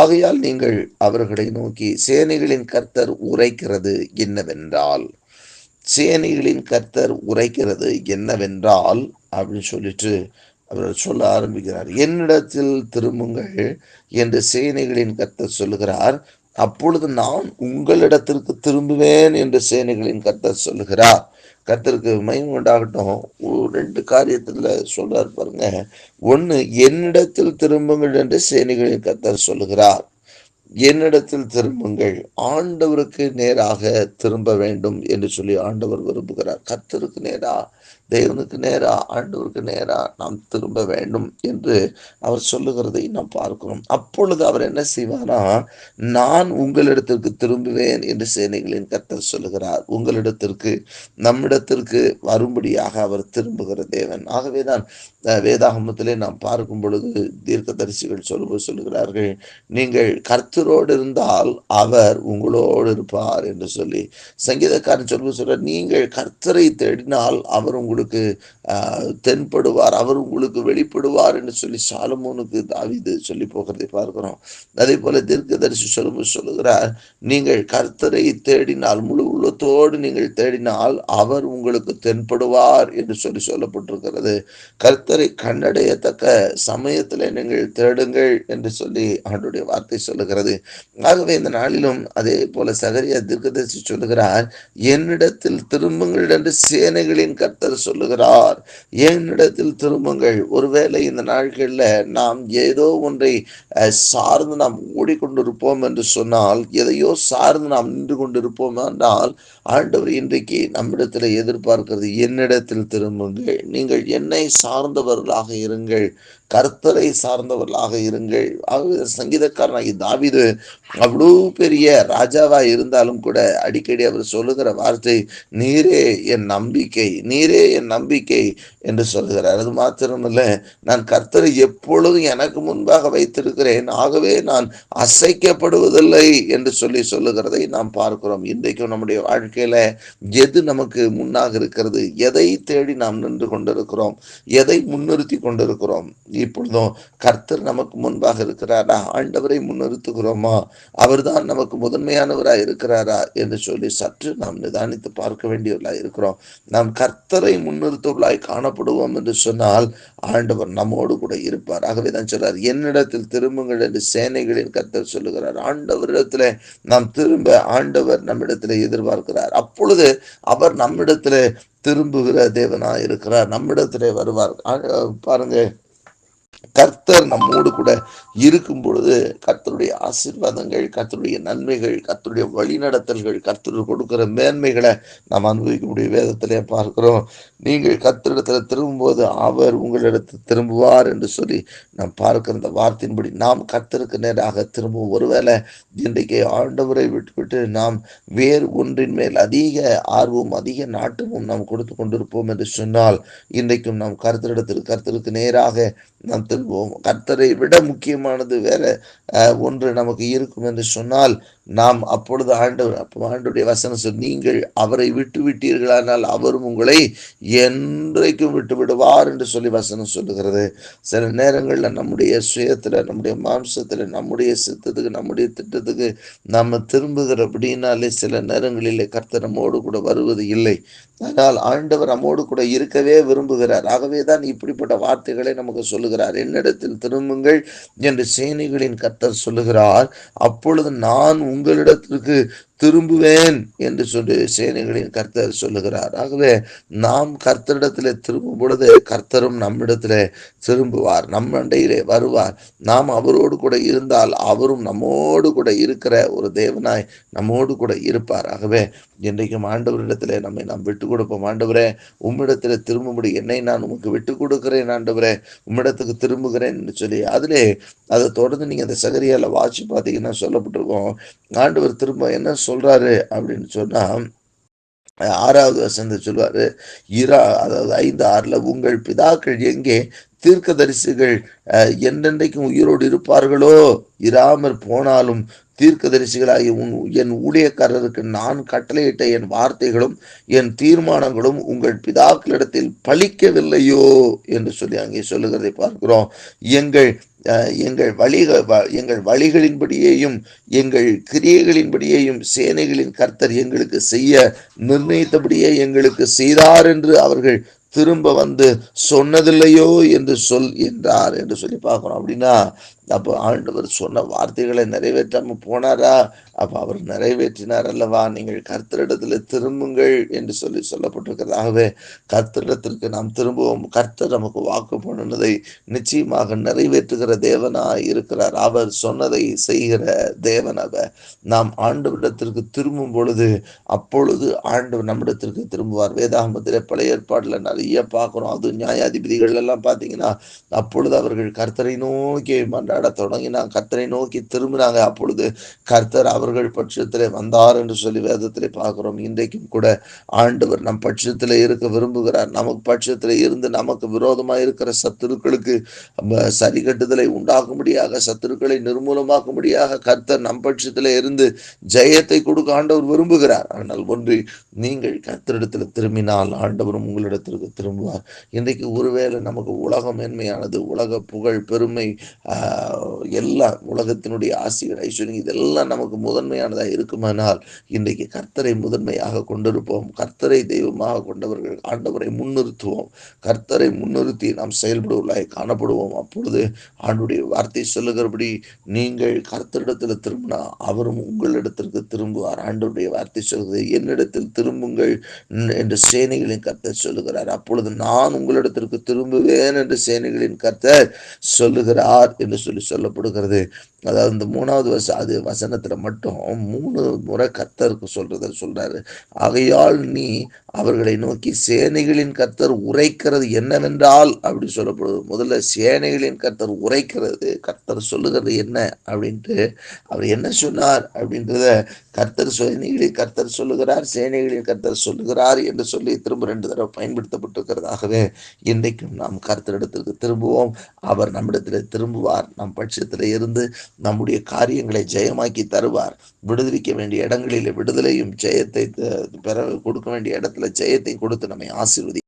ஆகையால் நீங்கள் அவர்களை நோக்கி சேனைகளின் கர்த்தர் உரைக்கிறது என்னவென்றால் சேனைகளின் கர்த்தர் உரைக்கிறது என்னவென்றால் அப்படின்னு சொல்லிட்டு அவர் சொல்ல ஆரம்பிக்கிறார். என்னிடத்தில் திரும்புங்கள் என்று சேனைகளின் கர்த்தர் சொல்லுகிறார். அப்பொழுது நான் உங்களிடத்திற்கு திரும்புவேன் என்று சேனைகளின் கர்த்தர் சொல்லுகிறார். கத்திற்கு மயம் உண்டாகட்டும். ரெண்டு காரியத்தில் சொல்றார் பாருங்க. ஒன்று என்னிடத்தில் திரும்புங்கள் என்று சேனைகளின் கத்தர் சொல்லுகிறார். என்னிடத்தில் திரும்புங்கள். ஆண்டவருக்கு நேராக திரும்ப வேண்டும் என்று சொல்லி ஆண்டவர் விரும்புகிறார். கத்தருக்கு நேராக தேவனுக்கு நேரா ஆண்டவருக்கு நேரா நாம் திரும்ப வேண்டும் என்று அவர் சொல்லுகிறதை நாம் பார்க்கிறோம். அப்பொழுது அவர் என்ன செய்வாரா? நான் உங்களிடத்திற்கு திரும்புவேன் என்று சேனைகளின் கர்த்தர் சொல்லுகிறார். உங்களிடத்திற்கு நம்மிடத்திற்கு வரும்படியாக அவர் திரும்புகிற தேவன். ஆகவேதான் வேதாகமத்திலே நாம் பார்க்கும் பொழுது தீர்க்கதரிசிகள் சொல்லும்போது சொல்லுகிறார்கள் நீங்கள் கர்த்தரோடு இருந்தால் அவர் உங்களோடு இருப்பார் என்று சொல்லி சங்கீதக்காரன் சொல்லும்போது சொல்ற நீங்கள் கர்த்தரை தேடினால் அவர் உங்களுக்கு உங்களுக்கு தென்படுவார் அவர் உங்களுக்கு வெளிப்படுவார் என்று சொல்லி சாலமோனுக்கு தாவிது சொல்லி போகிறதை பார்க்கிறோம். அதே போல தீர்க்கதரிசி சொல்லும்போது சொல்லுகிறார் நீங்கள் கர்த்தரை தேடினால் முழு உள்ளத்தோடு நீங்கள் தேடினால் அவர் உங்களுக்கு தென்படுவார் என்று சொல்லி சொல்லப்பட்டிருக்கிறது. கர்த்தரை கண்டடையத்தக்க சமயத்தில் நீங்கள் தேடுங்கள் என்று சொல்லி அவனுடைய வார்த்தை சொல்லுகிறது. ஆகவே இந்த நாளிலும் அதே போல சகரியா தீர்க்கதரிசி சொல்லுகிறார் என்னிடத்தில் திரும்புங்கள் என்று சேனைகளின் கர்த்தர் சொல்லுகிறார். என்னிடத்தில் திரும்புங்கள்? ஒருவேளை இந்த நாட்களில் நாம் ஏதோ ஒன்றை சார்ந்து நாம் ஓடிக்கொண்டிருப்போம் என்று சொன்னால் எதையோ சார்ந்து நாம் நின்று கொண்டிருப்போம் என்றால் ஆண்டவர் இன்றைக்கு நம்மிடத்தில் எதிர்பார்க்கிறது என்னிடத்தில் திரும்புங்கள். நீங்கள் என்னை சார்ந்தவர்களாக இருங்கள். கர்த்தரை சார்ந்தவர்களாக இருங்கள். ஆகவே சங்கீதக்காரனாகி தாவிது அவ்வளோ பெரிய ராஜாவா இருந்தாலும் கூட அடிக்கடி அவர் சொல்லுகிற வார்த்தை நீரே என் நம்பிக்கை நீரே என் நம்பிக்கை என்று சொல்லுகிறார். அது மாத்திரமில்லை நான் கர்த்தரை எப்பொழுதும் எனக்கு முன்பாக வைத்திருக்கிறேன். ஆகவே நான் அசைக்கப்படுவதில்லை என்று சொல்லி சொல்லுகிறதை நாம் பார்க்கிறோம். இன்றைக்கும் நம்முடைய வாழ்க்கையில எது நமக்கு முன்னாக இருக்கிறது? எதை தேடி நாம் நின்று கொண்டிருக்கிறோம்? எதை முன்னிறுத்தி கொண்டிருக்கிறோம்? இப்பொழுதும் கர்த்தர் நமக்கு முன்பாக இருக்கிறாரா? ஆண்டவரை முன்னிறுத்துகிறோமா? அவர்தான் நமக்கு முதன்மையானவராக இருக்கிறாரா? என்று சொல்லி சற்று நாம் நிதானித்து பார்க்க வேண்டியவர்களாக இருக்கிறோம். நாம் கர்த்தரை முன்னிறுத்தவர்களாய் காணப்படுவோம் என்று சொன்னால் ஆண்டவர் நம்மோடு கூட இருப்பார். ஆகவே தான் சொல்றார் என்னிடத்தில் திரும்புங்கள் என்று சேனைகளின் கர்த்தர் சொல்லுகிறார். ஆண்டவரிடத்தில் நாம் திரும்ப ஆண்டவர் நம்மிடத்தில் எதிர்பார்க்கிறார். அப்பொழுது அவர் நம்மிடத்தில் திரும்புகிற தேவனா இருக்கிறார். நம்மிடத்திலே வருவார். ஆ- பாருங்க கர்த்தர் நம்மோடு கூட இருக்கும் பொழுது கர்த்தருடைய ஆசீர்வாதங்கள் கர்த்தருடைய நன்மைகள் கர்த்தருடைய வழிநடத்தல்கள் கர்த்தர் கொடுக்கிற மேன்மைகளை நாம் அனுபவிக்கக்கூடிய வேதத்திலே பார்க்கிறோம். நீங்கள் கர்த்தரிடத்துல திரும்பும்போது அவர் உங்களிடத்தில் திரும்புவார் என்று சொல்லி நாம் பார்க்கிற இந்த வார்த்தையின்படி நாம் கர்த்தருக்கு நேராக திரும்பும் ஒருவேளை இன்றைக்கு ஆண்டவரை விட்டுவிட்டு நாம் வேறு ஒன்றின் மேல் அதிக ஆர்வம் அதிக நாட்டமும் நாம் கொடுத்து கொண்டிருப்போம் என்று சொன்னால் இன்றைக்கும் நாம் கர்த்தரிடத்தில் கர்த்தருக்கு நேராக நாம் திரும்புவோம் கர்த்தரை விட முக்கியமானது வேற ஒன்று நமக்கு இருக்கும் என்று சொன்னால் நாம் அப்பொழுது ஆண்டவர் அப்போ ஆண்டுடைய வசனம் சொல் நீங்கள் அவரை விட்டு விட்டீர்களானால் அவரும் உங்களை என்றைக்கும் விட்டு விடுவார் என்று சொல்லி வசனம் சொல்லுகிறது. சில நேரங்களில் நம்முடைய சுயத்தில் நம்முடைய மாம்சத்தில் நம்முடைய சித்தத்துக்கு நம்முடைய திட்டத்துக்கு நாம திரும்புகிறபடினாலே சில நேரங்களிலே கர்த்தர் நம்மோடு கூட வருவது இல்லை. ஆனால் ஆண்டவர் நம்மோடு கூட இருக்கவே விரும்புகிறார். ஆகவே தான் இப்படிப்பட்ட வார்த்தைகளை நமக்கு சொல்லுகிறார். என்னிடத்தில் திரும்புங்கள் என்று சேனைகளின் கர்த்தர் சொல்லுகிறார். அப்பொழுது நான் உங்களிடத்திற்கு திரும்புவேன் என்று சொல்லி சேனைகளின் கர்த்தர் சொல்லுகிறார். ஆகவே நாம் கர்த்தரிடத்தில் திரும்பும் பொழுது கர்த்தரும் நம்மிடத்தில் திரும்புவார் நம் அண்டையிலே வருவார். நாம் அவரோடு கூட இருந்தால் அவரும் நம்மோடு கூட இருக்கிற ஒரு தேவனாய் நம்மோடு கூட இருப்பார். ஆகவே இன்றைக்கும் ஆண்டவரிடத்திலே நம்மை நாம் விட்டு கொடுப்போம். ஆண்டவரே உம்மிடத்தில் திரும்பும்படி என்னை நான் உமக்கு விட்டு கொடுக்கிறேன். ஆண்டவரே உம்மிடத்துக்கு திரும்புகிறேன் என்று சொல்லி அதிலே அதை தொடர்ந்து நீங்கள் அந்த சகரியால் வாட்சி பார்த்தீங்கன்னா சொல்லப்பட்டிருக்கோம். ஆண்டவர் திரும்ப என்ன சொல்றாரு அப்படின்னு சொன்னா ஆறாவது வசந்த சொல்வாரு இரா அதாவது ஐந்து ஆறுல உங்கள் பிதாக்கள் எங்கே? தீர்க்கதரிசிகள் அஹ், என்றென்றைக்கும் உயிரோடு இருப்பார்களோ? இராமற் போனாலும் தீர்க்கதரிசிகளாகிய உன் என் ஊழியக்காரருக்கு நான் கட்டளையிட்ட என் வார்த்தைகளும் என் தீர்மானங்களும் உங்கள் பிதாக்களிடத்தில் பழிக்கவில்லையோ என்று சொல்லி அங்கே சொல்லுகிறதை பார்க்கிறோம். எங்கள் எங்கள் வழிக எங்கள் வழிகளின்படியேயும் எங்கள் கிரியைகளின்படியேயும் சேனைகளின் கர்த்தர் எங்களுக்கு செய்ய நிர்ணயித்தபடியே எங்களுக்கு செய்தார் என்று அவர்கள் திரும்ப வந்து சொன்னதில்லையோ என்று சொல் என்றார் என்று சொல்லி பார்க்கிறோம். அப்படின்னா அப்போ ஆண்டவர் சொன்ன வார்த்தைகளை நிறைவேற்றாம போனாரா? அப்போ அவர் நிறைவேற்றினார் அல்லவா நீங்கள் கர்த்தரிடத்தில் திரும்புங்கள் என்று சொல்லி சொல்லப்பட்டிருக்கிறதாகவே கர்த்தரிடத்திற்கு நாம் திரும்புவோம். கர்த்தர் நமக்கு வாக்கு பண்ணினதை நிச்சயமாக நிறைவேற்றுகிற தேவனா இருக்கிறார். அவர் சொன்னதை செய்கிற தேவன் அவர். நாம் ஆண்டவரிடத்திற்கு திரும்பும் பொழுது அப்பொழுது ஆண்டவர் நம்மிடத்திற்கு திரும்புவார். வேதாகமத்தில் பழைய ஏற்பாடில் நிறைய பார்க்குறோம். அது நியாயாதிபதிகள் எல்லாம் பார்த்தீங்கன்னா அப்பொழுது அவர்கள் கர்த்தரை நோக்கி மன்றாட தொடங்கினான் கர்த்தரை நோக்கி திரும்பினாங்க. அப்பொழுது கர்த்தர் அவர்கள் பட்சத்திலே வந்தார் என்று சொல்லி வேதத்திலே பார்க்கிறோம். இன்றைக்கும் கூட ஆண்டவர் நம் பட்சத்திலே இருக்க விரும்புகிறார். நமக்கு பட்சத்திலே இருந்து நமக்கு விரோதமாக இருக்கிற சத்துருக்களுக்கு சரி கட்டுதலை உண்டாக்கும்படியாக சத்துருக்களை நிர்மூலமாக்கும்படியாக கர்த்தர் நம் பட்சத்திலே இருந்து ஜெயத்தை கொடுக்க ஆண்டவர் விரும்புகிறார். ஆனால் ஒன்று நீங்கள் கர்த்தரிடத்தில் திரும்பினால் ஆண்டவரும் உங்களிடத்திற்கு திரும்புவார். இன்றைக்கு ஒருவேளை நமக்கு உலகம் மேன்மையானது உலக புகழ் பெருமை எல்லாம் உலகத்தினுடைய ஆசிகள் ஐஸ்வர்யம் இதெல்லாம் நமக்கு முதன்மையானதாக இருக்குமானால் இன்றைக்கு கர்த்தரை முதன்மையாக கொண்டிருப்போம். கர்த்தரை தெய்வமாக கொண்டவர்கள் ஆண்டவரை முன்னிறுத்துவோம். கர்த்தரை முன்னிறுத்தி நாம் செயல்படுவதாக காணப்படுவோம். அப்பொழுது ஆண்டுடைய வார்த்தை சொல்லுகிறபடி நீங்கள் கர்த்தரிடத்தில் திரும்பினா அவரும் உங்களிடத்திற்கு திரும்புவார். ஆண்டவருடைய வார்த்தை சொல்கிறது என்னிடத்தில் திரும்புங்கள் என்று சேனைகளின் கர்த்தர் சொல்லுகிறார். அப்பொழுது நான் உங்களிடத்திற்கு திரும்புவேன் என்று சேனைகளின் கர்த்தர் சொல்லுகிறார் என்று சொல்லி சொல்லப்படுகிறது. அதாவது இந்த மூணாவது வச அது வசனத்தில் மட்டும் மூணு முறை கர்த்தருக்கு சொல்கிறத சொல்றாரு. ஆகையால் நீ அவர்களை நோக்கி சேனைகளின் கர்த்தர் உரைக்கிறது என்னவென்றால் அப்படி சொல்லப்படுது. முதல்ல சேனைகளின் கர்த்தர் உரைக்கிறது கர்த்தர் சொல்லுகிறது என்ன அப்படின்ட்டு அவர் என்ன சொன்னார் அப்படின்றத கர்த்தர் சேனைகளில் கர்த்தர் சொல்லுகிறார் சேனைகளில் கர்த்தர் சொல்லுகிறார் என்று சொல்லி திரும்ப ரெண்டு தடவை பயன்படுத்தப்பட்டிருக்கிறதாகவே இன்றைக்கும் நாம் கர்த்தரிடத்திற்கு திரும்புவோம். அவர் நம்மிடத்தில் திரும்புவார். நம் பட்சத்தில் இருந்து நம்முடைய காரியங்களை ஜெயமாக்கி தருவார். விடுதலைக்க வேண்டிய இடங்களில் விடுதலையும் ஜெயத்தை பெற கொடுக்க வேண்டிய இடத்துல ஜெயத்தை கொடுத்து நம்மை ஆசீர்வதி